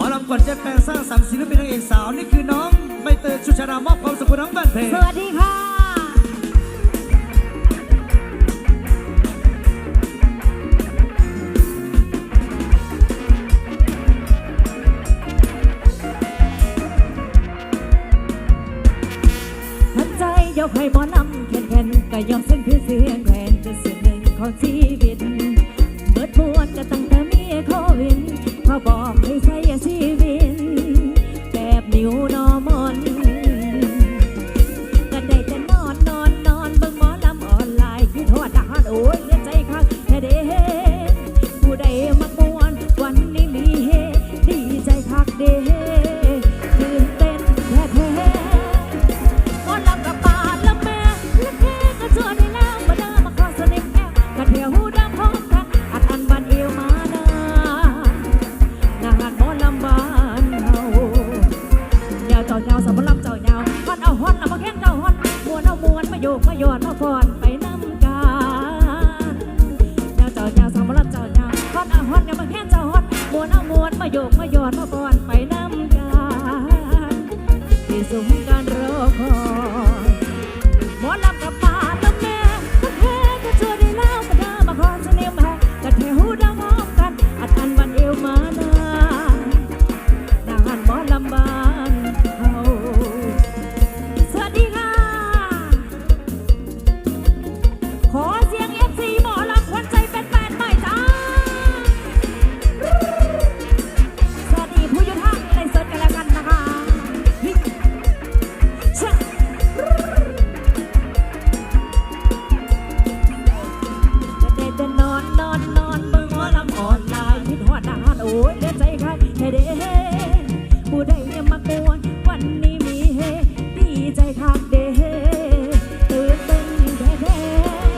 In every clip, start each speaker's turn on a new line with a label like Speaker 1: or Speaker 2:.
Speaker 1: มอลำก่อนจแปลงสร้างสรรค์ศิลปินนางเอกสาวนี่คือน้องใบเตยชุชารามอบความสุขให้น้องบ้านเพลง
Speaker 2: สวัสดีค่ะทันใจยกให้หมอนำแข็งแข็งก็ยอมเส้นคือเสียงแหวนจะเส่วนหนึ่งของชีวิต เบิดมวนก็ตั้งแต่ บอกให้ใส่สี โยกมาหยอดมาฟอนไปน้ำกันยาเจ้าเจ้าสมรำเจ้าเยาฮอนเอาฮอนเอามาแค่เจ้าฮอนมวนเอามวนมาโยกมาหยอดมาฟอนไปน้ำกันที่สุมการรอคอย โอ้ยเด้ใจคักเท้เด้ผู้ใดเนี่มากวนวันนี้มีเฮดีใจคักเด้ตื่นเต้นแท้แท้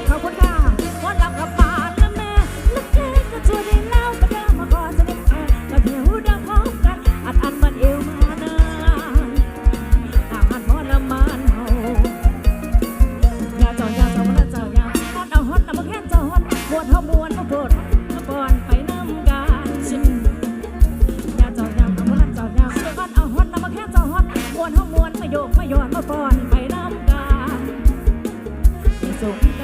Speaker 2: ขอบคุณค่ะวอนรับกับปาดแม่และเจ๊ก็ช่วยได้แล้วประเดิมมาก่อนจะได้แพ้และเพียวดังพอกันอัดอันมันเอวมานานต่างอันพอละมานเฮายาจอยาจอนละจอยาฮอนเอาฮอนเอามาแค่จอฮอนปวดหัว So.